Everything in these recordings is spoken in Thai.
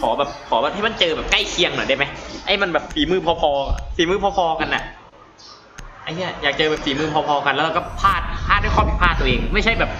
ขอแบบขอแบบให้มันเจอแบบใกล้เคียงหน่อยได้ไหมไอ้มันแบบฝีมือพอๆฝีมือพอๆกันน่ะไอ้เนี่ยอยากเจอแบบฝีมือพอๆกันแล้วเราก็พลาดพลาดด้วยข้อผิดพลาดตัวเอง ไม่ใช่แบบ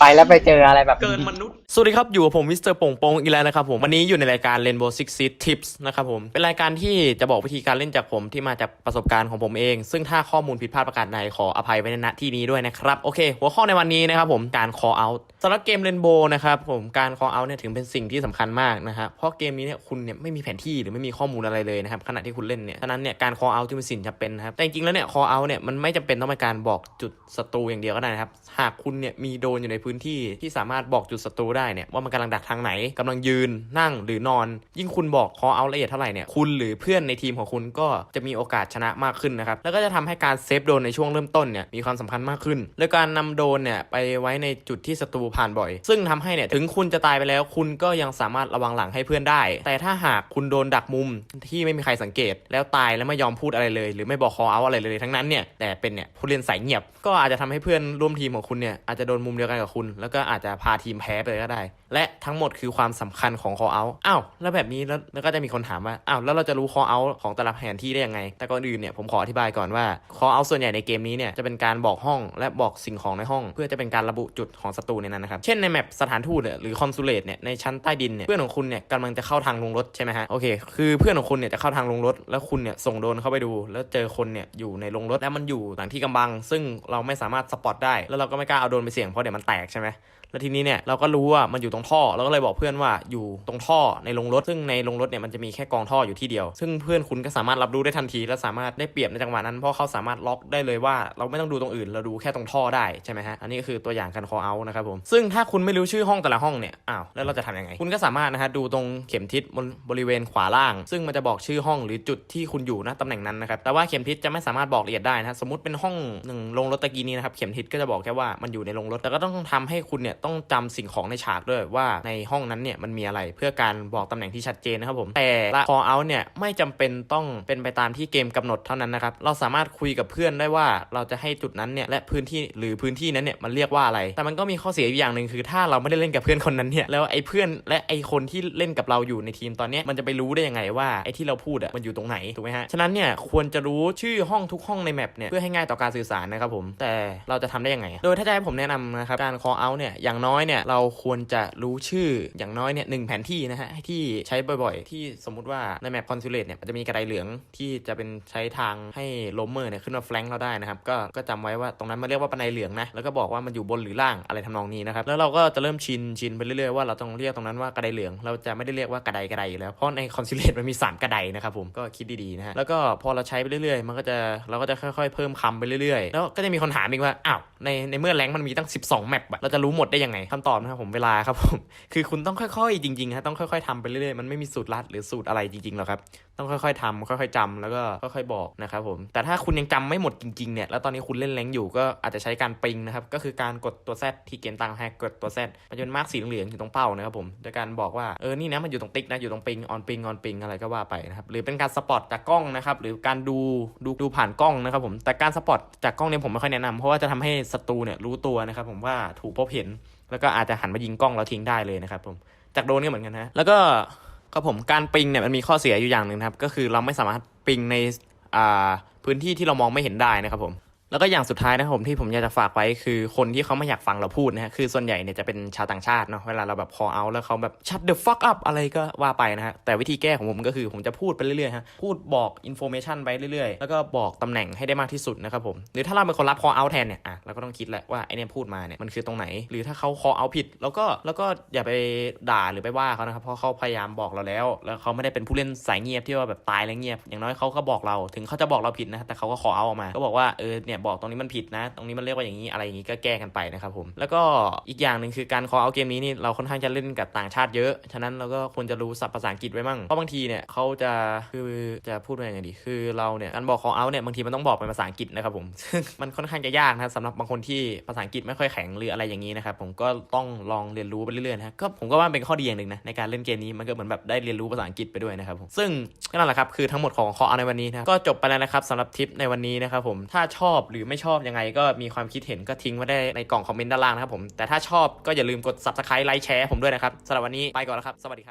ไปแล้วไปเจออะไรแบบ เกินมนุษย์ สวัสดีครับ อยู่กับผมมิสเตอร์โป่งโป่งอีกแล้วนะครับผม วันนี้อยู่ในรายการ Rainbow Six Siege Tips นะครับผม เป็นรายการที่จะบอกวิธีการเล่นจากผมที่มาจากประสบการณ์ของผมเอง ซึ่งถ้าข้อมูลผิดพลาดประการใดขออภัยไว้ในณที่นี้ด้วยนะครับ โอเค หัวข้อในวันนี้นะครับผมการ call out สำหรับเกม Rainbow นะครับผมการ call out เนี่ยถือเป็นสิ่งที่สำคัญมากนะครับเพราะเกมนี้เนี่ยคุณเนี่ยไม่มีแผนที่หรือไม่มีข้อมูลอะไรเลยนะครับขณะที่คุณเล่นเนี่ยฉะนั้นเนี่ยการ call out จึงเป็นสิ่งจำเป็นนะครับแต่จริงๆแล้วเนี่ย call out เนี่ยมันไม่จำเป็นต้องเป็นการบอกจุดศัตรูอย่างเดียวก็ได้นะครับหากคุณเนี่ยมีโดนอยู่ในพืนที่ที่สามารถบอกจุดศัตรูได้เนี่ยว่ามันกำลังดักทางไหนกำลังยืนนั่งหรือนอน ยิ่งคุณบอก call out ละเอียดเท่าไหร่เนี่ยคุณหรือเพื่อนในทีมของคุณก็จะมีโอกาสชนะมากขึ้นนะครับแล้วก็จะทำให้การเซฟโดนในช่วงเริ่มต้นเนี่ยมีความสำคัญมากขึ้นและการนำโดนเนี่ยไปไว้ในจุดที่ศัตรูผ่านบ่อย ซึ่งทำให้เนี่ยถึงคุณจะตายไปแล้วคุณก็ยังสามารถระวังหลังให้เพื่อนได้ แต่ถ้าหากคุณโดนดักมุมที่ไม่มีใครสังเกต แล้วตายแล้วไม่ยอมพูดอะไรเลย หรือไม่บอก call out อะไรเลยทั้งนั้นเนี่ยแต่เป็นเนี่ยผู้เล่นสายเงียบ ก็อาจจะทำให้เพื่อนร่วมทีมของคุณเนี่ยอาจจะโดนมุมเดียวกันกับคุณแล้วก็อาจจะพาทีมแพ้ไปก็ได้ และทั้งหมดคือความสำคัญของ call out อ้าวแล้วแบบนี้แล้วแล้วก็จะมีคนถามว่าอ้าวแล้วเราจะรู้ call out ของแต่ละแผนที่ได้ยังไง แต่ก่อนอื่นเนี่ยผมขออธิบายก่อนว่า call out ส่วนใหญ่ในเกมนี้เนี่ยจะเป็นการบอกห้องและบอกสิ่งของในห้อง เพื่อจะเป็นการระบุจุดของศัตรูในนั้นนะครับเช่นในแมปสถานทูตเนี่ยหรือคอนซูเลตเนี่ยในชั้นใต้ดินเนี่ยเพื่อนของคุณเนี่ยกำลังจะเข้าทางลงรถใช่ไหมฮะโอเคคือเพื่อนของคุณเนี่ยจะเข้าทางลงรถ แล้วคุณเนี่ยส่งโดนเข้าไปดู แล้วเจอคนเนี่ยอยู่ในลงรถแล้วมันอยู่หลังที่กำบัง ซึ่งเราไม่สามารถสปอตได้แล้วเราก็ไม่กล้าเอาโดนไปเสี่ยงเพราะเดี๋ยวมันแตกใช่ไหม แล้วทีนี้เนี่ยเราก็รู้ว่ามันอยู่ตรงท่อเราก็เลยบอกเพื่อนว่าอยู่ตรงท่อในโรงรถ ซึ่งในโรงรถเนี่ยมันจะมีแค่กองท่ออยู่ที่เดียว ซึ่งเพื่อนคุณก็สามารถรับรู้ได้ทันทีและสามารถได้เปรียบในจังหวะนั้นเพราะเขาสามารถล็อกได้เลยว่า เราไม่ต้องดูตรงอื่นเราดูแค่ตรงท่อได้ใช่ไหมฮะอันนี้ก็คือตัวอย่างการ call out นะครับผมซึ่งถ้าคุณไม่รู้ชื่อห้องแต่ละห้องเนี่ยอ้าวแล้วเราจะทำยังไง คุณก็สามารถนะฮะดูตรงเข็มทิศบนบริเวณขวาล่าง ซึ่งมันจะบอกชื่อห้องหรือจุดที่คุณอยู่นะตำแหน่งนั้นนะครับแต่ว่าเข็มทิศจะไม่สามารถบอกละเอียดได้นะสมมติเป็นห้องหนึ่งโรงรถตะกี้นี้นะครับเข็มทิศก็จะบอกแค่ว่ามันอยู่ในโรงรถแต่ก็ต้องทำให้คุณเนี่ยต้องจำสิ่งของในฉากด้วยว่าในห้องนั้นเนี่ยมันมีอะไรเพื่อการบอกตำแหน่งที่ชัดเจนนะครับผมแต่ละ call out เนี่ยไม่จำเป็นต้องเป็นไปตามที่เกมกำหนดเท่านั้นนะครับเราสามารถคุยกับเพื่อนได้ว่าเราจะให้จุดนั้นเนี่ยและพื้นที่หรือพื้นที่นั้นเนี่ยมันเรียกว่าอะไร แต่มันก็มีข้อเสียอยู่อย่างหนึ่งคือ ถ้าเราไม่ได้เล่นกับเพื่อนคนนั้นเนี่ยแล้วไอ้เพื่อนและไอ้คนที่เล่นกับเราอยู่ในทีมตอนนี้มันจะไปรู้ได้ยังไงว่าไอ้ที่เราพูดอะมันอยู่ตรงไหนถูกไหมฮะฉะนั้นเนี่ยควรจะรู้ชื่อห้องทุกห้องในแมปเนี่ยเพื่อให้ง่ายต่อการสื่อสารนะครับผมแต่เราจะทำได้ยังไง โดยถ้าจะให้ผมแนะนำนะครับการ call out เนี่ยอย่างน้อยเนี่ยเราควรจะรู้ชื่ออย่างน้อยเนี่ยหนึ่งแผนที่นะฮะที่ใช้บ่อยๆ ที่สมมุติว่าในแมปคอนซูเลตเนี่ยมันจะมีกระไดเหลืองที่จะเป็นใช้ทางให้ล้มเมอร์เนี่ยขึ้นมาแฟลงเราได้นะครับก็ก็จำไว้ว่าตรงนั้นมันเรียกว่าบันไดเหลืองนะแล้วก็บอกว่ามันอยู่บนหรือล่างอะไรทำนองนี้นะครับแล้วเราก็จะเริ่มชินชินไปเรื่อยๆว่าเราต้องเรียกตรงนั้นว่ากระไดเหลือง เราจะไม่ได้เรียกว่ากระไดกระไดอยู่แล้วเพราะในคอนซูเลตมันมีสามกระไดนะครับผมก็คิดดีๆนะฮะแล้วก็พอเราใช้ไปเรื่อยๆ มันก็จะเราก็จะค่อยๆ เพิ่มคำไปเรื่อยๆ แล้วก็จะมีคนถามอีกว่าอ้าว ในในเมื่อแรงมันมีตั้ง 12 แมปอะเราจะรู้หมดได้ยังไงคำตอบนะครับผมเวลาครับผมคือคุณต้องค่อยๆ จริงๆฮะต้องค่อยๆทำไปเรื่อยๆมันไม่มีสูตรลัดหรือสูตรอะไรจริงๆหรอกครับ ต้องค่อยๆทำค่อยๆจำแล้วก็ค่อยๆบอกนะครับผม แต่ถ้าคุณยังจำไม่หมดจริงๆเนี่ยแล้วตอนนี้คุณเล่นแรงอยู่ก็อาจจะใช้การปิงนะครับก็คือการกดตัว Z ที่เกมตังให้กดตัว Z มันจะเป็นมาร์กสีเหลืองอยู่ตรงเป้านะครับผมโดยการบอกว่าเออนี่นะมันอยู่ตรงติ๊กนะอยู่ตรงปิงออนปิงออนปิงอะไรก็ว่าไปนะครับหรือเป็นการสปอตจากกล้องนะครับหรือการดูดูดูผ่านกล้องนะครับผมแต่การสปอตจากกล้องเนี่ยผมไม่ค่อยแนะนำเพราะว่าจะทำให้ศัตรูเนี่ยรู้ตัวนะครับผมว่าถูกพบเห็น แล้วก็อาจจะหันมายิงกล้องแล้วทิ้งได้เลยนะครับผมจากโดนก็เหมือนกันนะแล้วก็ ครับผมการปิงเนี่ยมันมีข้อเสียอยู่อย่างหนึ่งครับ ก็คือเราไม่สามารถปิงในอ่าพื้นที่ที่เรามองไม่เห็นได้นะครับผม แล้วก็อย่างสุดท้ายนะครับผมที่ผมอยากจะฝากไว้คือคนที่เขาไม่อยากฟังเราพูดนะฮะคือส่วนใหญ่เนี่ยจะเป็นชาวต่างชาติเนาะเวลาเราแบบ call out แล้วเขาแบบ shut the fuck up อะไรก็ว่าไปนะฮะแต่วิธีแก้ของผมก็คือผมจะพูดไปเรื่อยๆฮะพูดบอก information ไปเรื่อยๆ แล้วก็บอกตำแหน่งให้ได้มากที่สุดนะครับผมหรือถ้าเราเป็นคนรับ call out แทนเนี่ยอะเราก็ต้องคิดแหละว่าไอเนี่ยพูดมาเนี่ยมันคือตรงไหน หรือถ้าเขา call out ผิด แล้วก็แล้วก็อย่าไปด่าหรือไปว่าเขานะครับเพราะเขาพยายามบอกเราแล้ว แล้วเขาไม่ได้เป็นผู้เล่นสายเงียบที่ว่าแบบตายแล้วเงียบอย่างน้อยเขาก็บอกเราถึงเขาจะบอกเราผิดนะแต่เขาก็ call out ออกมาก็บอกว่าเออเนี่ยบอกตรงนี้มันผิดนะ ตรงนี้มันเรียกว่าอย่างนี้อะไรอย่างนี้ก็แก้กันไปนะครับผมแล้วก็อีกอย่างหนึ่งคือการ call out เกมนี้นี่เราค่อนข้างจะเล่นกับต่างชาติเยอะ ฉะนั้นเราก็ควรจะรู้ศัพท์ภาษาอังกฤษไว้มั่งเพราะบางทีเนี่ยเขาจะคือจะพูดว่าอยังไงดีคือเราเนี่ยการบอก call out เนี่ยบางทีมันต้องบอกเป็นภาษาอังกฤษนะครับผมซึ่งมันค่อนข้างจะยากนะสำหรับบางคนที่ภาษาอังกฤษไม่ค่อยแข็งหรืออะไรอย่างนี้นะครับผมก็ต้องลองเรียนรู้ไปเรื่อยๆนะก็ผมก็ว่าเป็นข้อดีอย่างหนึ่งนะในการเล่นเกมนี้มันก็เหมือนแบบได้เรียนรู้ภาษาอังกฤษไปด้วยนะครับผมซึ่งก็นั่นแหละครับคือทั้งหมดของ call out ในวันนี้นะก็จบไปแล้วนะครับสำหรับทิปในวันนี้นะครับผมถ้าชอบหรือไม่ชอบยังไงก็มีความคิดเห็นก็ทิ้งไว้ได้ในกล่องคอมเมนต์ด้านล่างนะครับผม แต่ถ้าชอบก็อย่าลืมกด subscribe ไลค์แชร์ผมด้วยนะครับสำหรับวันนี้ไปก่อนแล้วครับ สวัสดีครับ